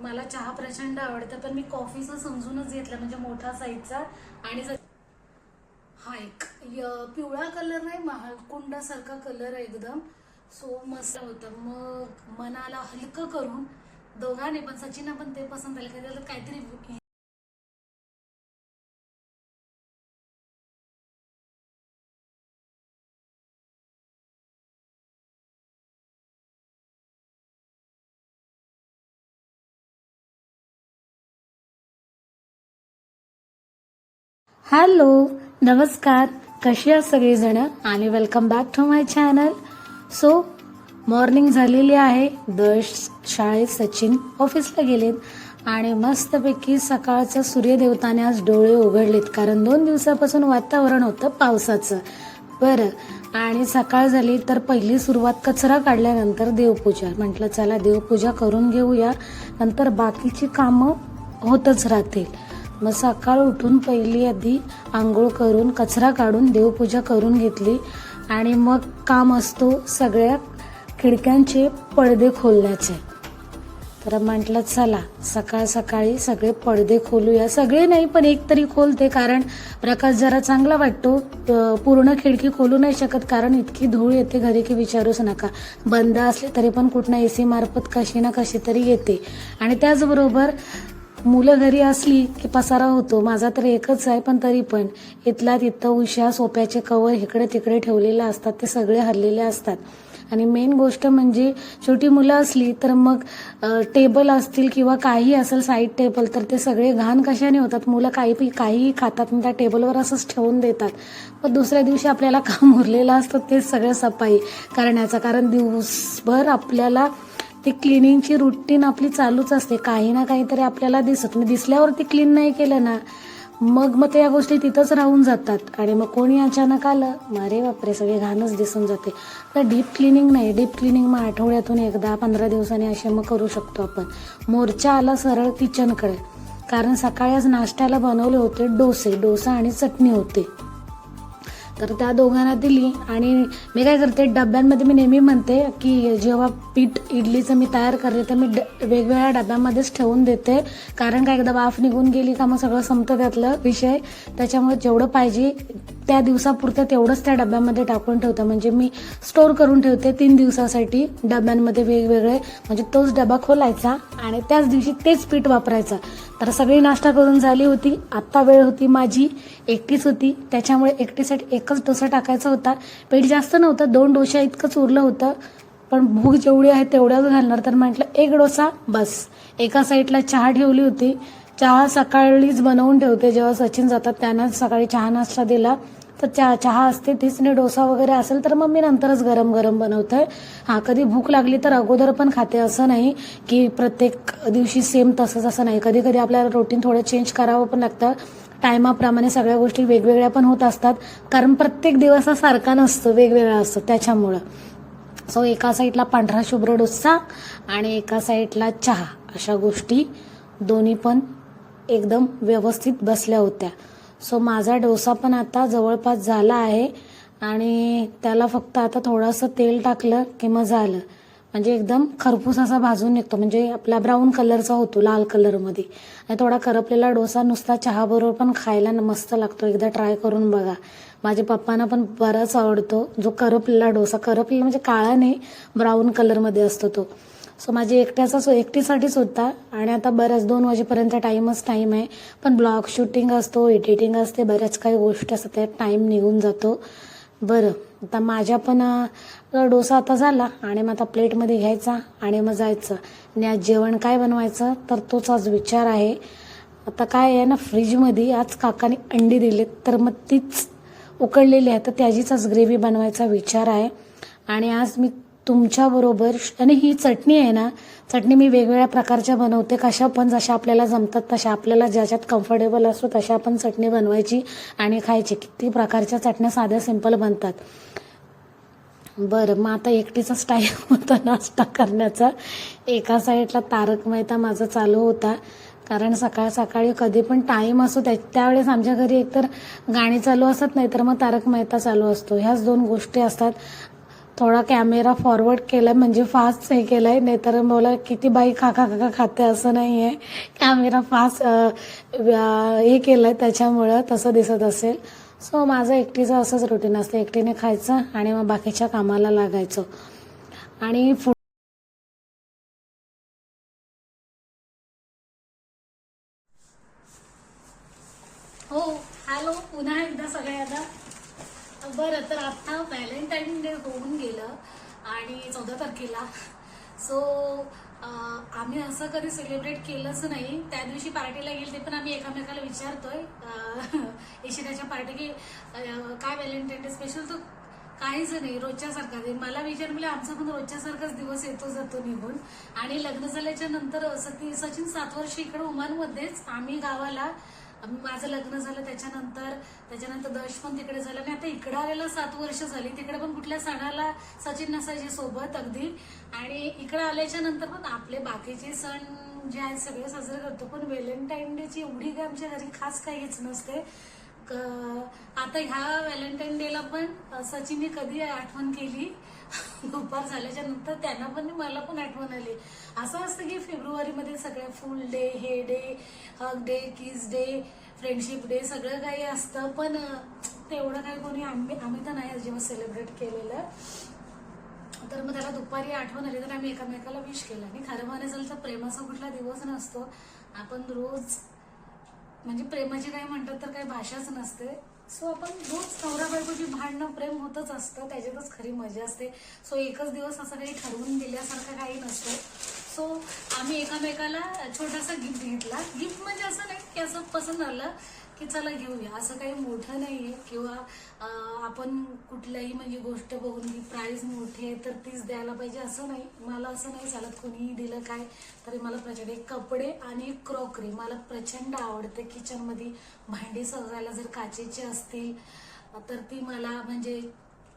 मला चहा प्रचंड आवडतं पण मी कॉफीचं समजूनच घेतला म्हणजे मोठा साईजचा आणि हा एक पिवळा कलर नाही महाकुंडासारखा कलर आहे एकदम. सो मस्त होतं. मग मनाला हलकं करून दोघांनी पण सचिनला पण ते पसंत आलं की त्याला काहीतरी हॅलो नमस्कार. कशी आहात सगळेजण? आणि welcome back to my channel so morning झालेली आहे. दर्श शाळेत सचिन ऑफिसला गेलेत. आणि मस्तपैकी सकाळचं सूर्यदेवताने आज डोळे उघडलेत. कारण दोन दिवसापासून वातावरण होतं पावसाचं. बरं. आणि सकाळ झाली तर पहिली सुरुवात कचरा काढल्यानंतर देवपूजा. म्हटलं चला देवपूजा करून घेऊया. नंतर बाकीची कामं होतच राहतील. मग सकाळ उठून पहिली आधी आंघोळ करून कचरा काढून देवपूजा करून घेतली. आणि मग काम असतो सगळ्या खिडक्यांचे पडदे खोलण्याचे. तर म्हटलं चला सकाळ सकाळी सगळे पडदे खोलूया. सगळे नाही पण एक तरी खोलते कारण प्रकाश जरा चांगला वाटतो. पूर्ण खिडकी खोलू नाही शकत कारण इतकी धूळ येते घरी की विचारूच नका. बंद असले तरी पण कुठनं एसी मार्फत कशी ना कशी तरी येते. आणि त्याचबरोबर मुलं घरी असली की पसारा होतो. माझा तर एकच आहे पण तरी पण. इथला तिथं उशा सोप्याचे कवर इकडे तिकडे ठेवलेले असतात. ते सगळे हरलेले असतात. आणि मेन गोष्ट म्हणजे छोटी मुलं असली तर मग टेबल असतील किंवा काही असेल साईड टेबल तर ते सगळे घाण कशाने होतात? मुलं काही काहीही खातात आणि त्या टेबलवर असंच ठेवून देतात. मग दुसऱ्या दिवशी आपल्याला काम उरलेलं असतं ते सगळं सफाई करण्याचं. कारण दिवसभर आपल्याला ती क्लिनिंगची रुटीन आपली चालूच असते. काही ना काहीतरी आपल्याला दिसत. नाही दिसल्यावरती क्लीन नाही केलं ना मग मग त्या गोष्टी तिथंच राहून जातात. आणि मग कोणी अचानक आलं मग अरे बापरे सगळे घाणच दिसून जाते. तर डीप क्लिनिंग नाही. डीप क्लिनिंग मग आठवड्यातून एकदा पंधरा दिवसांनी असे मग करू शकतो आपण. मोर्चा आला सरळ किचनकडे. कारण सकाळी आज नाश्त्याला बनवले होते डोसे. डोसा आणि चटणी होते. तर त्या दोघांना दिली आणि मी काय करते डब्यांमध्ये मी नेहमी म्हणते की जेव्हा पीठ इडलीचं मी तयार करते तर मी ड वेगवेगळ्या डब्यांमध्येच ठेवून देते. कारण काय एकदा वाफ निघून गेली का मग सगळं संपतं त्यातलं विषय. त्याच्यामुळे जेवढं पाहिजे त्या दिवसापुरतं तेवढंच त्या डब्यामध्ये टाकून ठेवतं. म्हणजे मी स्टोर करून ठेवते तीन दिवसासाठी डब्यांमध्ये वेगवेगळे. म्हणजे तोच डबा खोलायचा आणि त्याच दिवशी तेच पीठ वापरायचं. तर सगळी नाश्ता करून झाली होती. आत्ता वेळ होती माझी. एकटीच होती. त्याच्यामुळे एकटीसाठी एकच डोसा टाकायचा होता. पीठ जास्त नव्हतं. दोन डोशा इतकंच उरलं होतं. पण भूक जेवढी आहे तेवढ्याच घालणार. तर म्हटलं एक डोसा बस. एका साईडला चहा ठेवली होती. चहा सकाळीच बनवून ठेवते. जेव्हा सचिन जातात त्यांना सकाळी चहा नाश्ता दिला. तर चहा चहा असते तीच नाही डोसा वगैरे असेल तर मग मी नंतरच गरम गरम बनवते हा कधी भूक लागली तर अगोदर पण खाते असं नाही की प्रत्येक दिवशी सेम तसंच असं नाही. कधी कधी आपल्याला रोटीन थोडं चेंज करावं पण लागतं. टायमाप्रमाणे सगळ्या गोष्टी वेगवेगळ्या पण होत असतात. कारण प्रत्येक दिवस हा सारखा नसतो वेगवेगळा असतो त्याच्यामुळं. सो एका साईडला पांढरा शुभ्र डोसा आणि एका साईडला चहा. अशा गोष्टी दोन्ही पण एकदम व्यवस्थित बसल्या होत्या. सो माझा डोसा पण आता जवळपास झाला आहे आणि त्याला फक्त आता थोडंसं तेल टाकलं की मग झालं. म्हणजे एकदम खरपूस असा भाजून निघतो. म्हणजे आपला ब्राऊन कलरचा होतो लाल कलरमध्ये आणि थोडा करपलेला डोसा नुसता चहाबरोबर पण खायला मस्त लागतो. एकदा ट्राय करून बघा. माझ्या पप्पांना पण बराच आवडतो जो करपलेला डोसा. करपलेला म्हणजे काळा नाही ब्राऊन कलरमध्ये असतो तो. सो माझी एकट्याचा सो एकटीसाठीच होता आणि आता बऱ्याच दोन वाजेपर्यंत टाईमच टाईम आहे. पण ब्लॉग शूटिंग असतो एडिटिंग असते बऱ्याच काही गोष्टी असतात त्यात टाईम निघून जातो. बरं आता माझ्या पण डोसा आता झाला आणि मग आता प्लेटमध्ये घ्यायचा आणि मग जायचं. आणि आज जेवण काय बनवायचं तर तोच आज विचार आहे. आता काय आहे ना फ्रीजमध्ये आज काकाने अंडी दिलेत तर मग तीच उकडलेली आहे. तर त्याचीच आज ग्रेव्ही बनवायचा विचार आहे. आणि आज मी तुमच्याबरोबर आणि ही चटणी आहे ना चटणी मी वेगवेगळ्या प्रकारच्या बनवते. कशा पण जशा आपल्याला जमतात तशा आपल्याला ज्याच्यात कम्फर्टेबल असतो तशा पण चटणी बनवायची आणि खायची. किती प्रकारच्या चटण्या साध्या सिंपल बनतात. बरं मग आता एकटीचा स्टाईल होता नाश्ता करण्याचा. एका साईडला तारक मेहता माझा चालू होता. कारण सकाळ सकाळी कधी पण टाईम असतो त्या त्यावेळेस आमच्या घरी एकतर गाणी चालू असत नाही तर मग तारक मेहता चालू असतो. ह्याच दोन गोष्टी असतात. थोडा कॅमेरा फॉरवर्ड केलाय म्हणजे फास्ट हे केलाय नाहीतर मला किती बाई काका काका खाते असं नाही आहे कॅमेरा फास्ट हे केलंय त्याच्यामुळं तसं दिसत असेल. सो माझं एकटीचं असंच रुटीन असतं. एकटीने खायचं आणि मग बाकीच्या कामाला लागायचं. आणि फुड हो हॅलो पुन्हा एकदा बरं तर आता व्हॅलेंटाईन डे होऊन गेलं आणि चौदा तारखेला. सो आम्ही असं कधी सेलिब्रेट केलंच नाही. त्या दिवशी पार्टीला येईल ते पण आम्ही एकामेकाला विचारतोय. इशिराच्या पार्टी की काय व्हॅलेंटाईन डे स्पेशल तर काहीच नाही रोजच्यासारखा. नाही मला विचार म्हणजे आमचा पण रोजच्यासारखाच दिवस येतो जातो निघून. आणि लग्न झाल्याच्यानंतर सचिन सात वर्ष इकडे उमानमध्येच आम्ही गावाला माझं लग्न झालं त्याच्यानंतर त्याच्यानंतर दश पण तिकडे झालं. आणि आता इकडे आलेला सात वर्ष झाली. तिकडे पण कुठल्या सणाला सचिन नसायचे सोबत अगदी. आणि इकडे आल्याच्यानंतर पण आपले बाकीचे सण जे आहेत सगळे साजरे करतो. पण व्हॅलेंटाईन डेची एवढी काय आमच्या घरी खास काहीच नसते. आता ह्या व्हॅलेंटाईन डेला पण सचिनने कधी आठवण केली? दुपार झाल्याच्यानंतर त्यांना पण मला पण आठवण आली. असं असतं की फेब्रुवारीमध्ये सगळ्या फुल डे हे day hug day kiss day friendship day सगळं काही असतं. पण तेवढं काही कोणी आम्ही आम्ही तर नाही जेव्हा सेलिब्रेट केलेलं. तर मग त्याला दुपारी आठवण आली तर आम्ही एकामेकाला विश केलं. आणि खरं म्हणायचं तर प्रेमाचा कुठला दिवस नसतो. आपण रोज म्हणजे प्रेमाची काही म्हणतात तर काही भाषाच नसते. सो आपण रोज नवरा बायकोची भांडणं प्रेम होतच असतं. त्याच्यातच खरी मजा असते. सो एकच दिवस असं काही ठरवून दिल्यासारखं काही नसतं. सो आम्ही एकामेकाला छोटासा गिफ्ट घेतला. गिफ्ट म्हणजे असं नाही की असं पसंत आलं की चला घेऊया असं काही मोठं नाही आहे किंवा आपण कुठल्याही म्हणजे गोष्ट बघून की प्राईज मोठी आहे तर तीच द्यायला पाहिजे असं नाही. मला असं नाही चालत कोणीही दिलं काय तरी मला प्रचंड एक कपडे आणि क्रॉकरी मला प्रचंड आवडते किचनमध्ये भांडी सजवायला जर काचेची असतील तर ती मला म्हणजे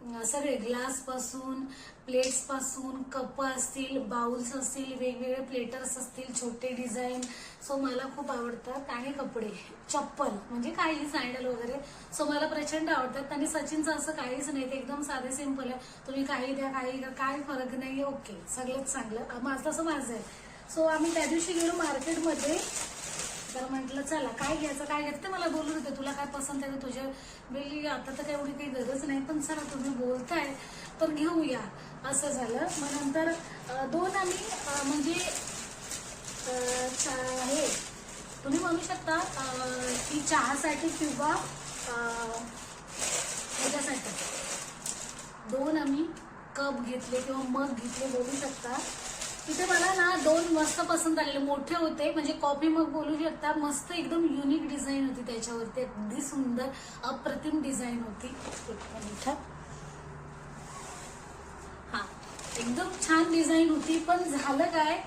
सगळे ग्लासपासून प्लेट्सपासून कप असतील बाउल्स असतील वेगवेगळे प्लेटर्स असतील छोटे डिझाईन सो मला खूप आवडतात. आणि कपडे चप्पल म्हणजे काही सँडल वगैरे. सो मला प्रचंड आवडतात. आणि सचिनचं असं काहीच नाही ते एकदम साधे सिंपल आहे. तुम्ही काही द्या काही द्या काय फरक नाही ओके सगळंच चांगलं. माझं असं माझं आहे. सो आम्ही त्या दिवशी गेलो मार्केटमध्ये तर म्हटलं चला काय घ्यायचं काय घ्यायचं? ते मला बोलत होते तुला काय पसंत आहे तुझ्या बेली आता तर काय एवढी काही गरज नाही पण चला तुम्ही बोलताय तर घेऊया. असं झालं. मग नंतर दोन आम्ही म्हणजे हे तुम्ही म्हणू शकता की चहासाठी किंवा ह्याच्यासाठी. दोन आम्ही कप घेतले किंवा मग घेतले बोलू शकता. तिथे मला ना दोन मस्त पसंत आलेले. मोठे होते म्हणजे कॉफी मग बोलू शकता मस्त एकदम युनिक डिझाईन होती त्याच्यावरती. अगदी सुंदर अप्रतिम डिझाईन होती. हा एकदम छान डिझाईन होती. पण झालं काय?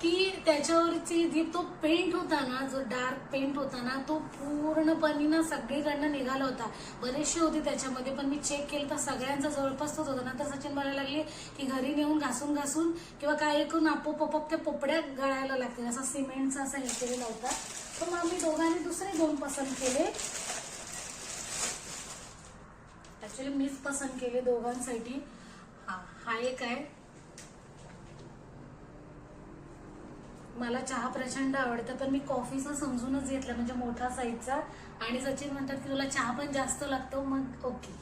की त्याच्यावरची जी तो पेंट होता ना जो डार्क पेंट होता ना तो पूर्णपणे ना सगळीकडनं निघाला होता. बरेचसे होते त्याच्यामध्ये पण मी चेक केलं तर सगळ्यांचा जवळपास तोच होता. नंतर सचिन म्हणायला लागले की घरी नेऊन घासून घासून किंवा काय करून आपोआप त्या पोपड्या गळायला लागतील. असा सिमेंटचा असा हे केलेला होता. तर मग आम्ही दोघांनी दुसरे दोन पसंत केले. ऍक्च्युली मीच पसंत केले दोघांसाठी. हा हा एक आहे. मला चहा प्रचंड आवडतं पण मी कॉफीचं समजूनच घेतला म्हणजे मोठा साईजचा. आणि सचिन म्हणतात की तुला चहा पण जास्त लागतो मग ओके.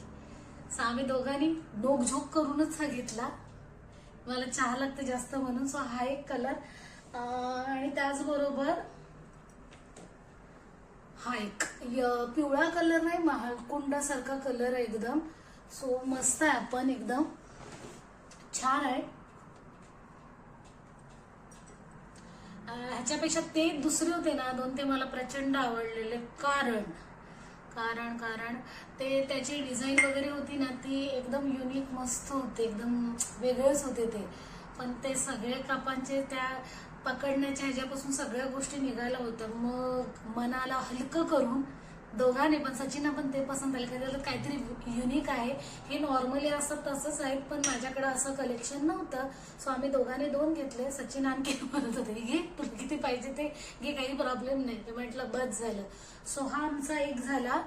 सो आम्ही दोघांनी डोकझोक करूनच हा घेतला. मला चहा लागते जास्त म्हणून सो हा एक कलर आणि त्याचबरोबर हा एक. य- पिवळा कलर नाही महाकुंडासारखा कलर आहे एकदम. सो मस्त आहे आपण एकदम. छान आहे. ह्याच्यापेक्षा ते दुसरे होते ना दोन ते मला प्रचंड आवडलेले. कारण कारण कारण. ते त्याची डिझाईन वगैरे होती ना ती एकदम युनिक मस्त होते. एकदम वेगळेच होते ते. पण ते सगळे कापांचे त्या पकडण्याच्या ह्याच्यापासून सगळ्या गोष्टी निघायला होत्या. मग मनाला हलकं करून दोघांनी पण सचिनना पण ते पसंत आले कारण काहीतरी युनिक आहे. हे नॉर्मली असं तसंच आहे पण माझ्याकडे असं कलेक्शन नव्हतं. सो आम्ही दोघांनी दोन घेतले. सचिन आणखी म्हणत होते घे तुला किती पाहिजे ते? घे काही प्रॉब्लेम नाही. ते म्हटलं बस झालं. सो हा आमचा एक झाला.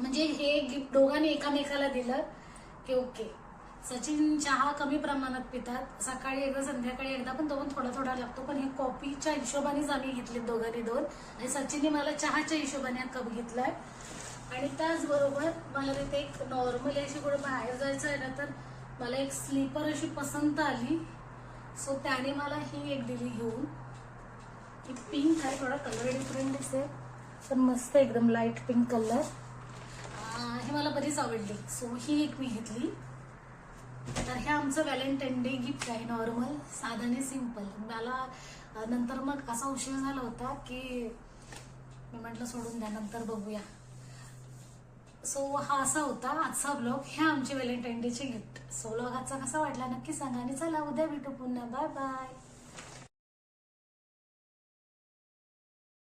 म्हणजे हे गिफ्ट दोघांनी एकामेकाला दिलं. की ओके सचिन चहा कमी प्रमाणात पितात. सकाळी एकदा संध्याकाळी एकदा पण तो पण थोडा थोडा लागतो. पण हे कॉफीच्या हिशोबानेच आम्ही घेतले दोघांनी दोन. आणि सचिनने मला चहाच्या हिशोबाने हा कप घेतलाय. आणि त्याचबरोबर मला तिथे एक नॉर्मली अशी कुठे बाहेर जायचं आहे ना तर मला एक स्लीपर अशी पसंत आली. सो त्याने मला ही एक दिली घेऊन. एक पिंक आहे थोडा कलर डिफरंट दिसेल. पण मस्त एकदम लाइट पिंक कलर हे मला बरीच आवडली. सो ही एक मी घेतली. तर हे आमचं व्हॅलेंटाईन डे गिफ्ट आहे नॉर्मल साधने सिंपल मला नंतर मग असा उशीर झाला होता की मी म्हटलं सोडून द्या नंतर बघूया. सो हा असा होता आजचा ब्लॉग हे आमचे व्हॅलेंटाईन डेचे गिफ्ट सो ब्लॉग आजचा कसा वाटला नक्की सांगा आणि चला उद्या भेटू पुन्हा. Bye bye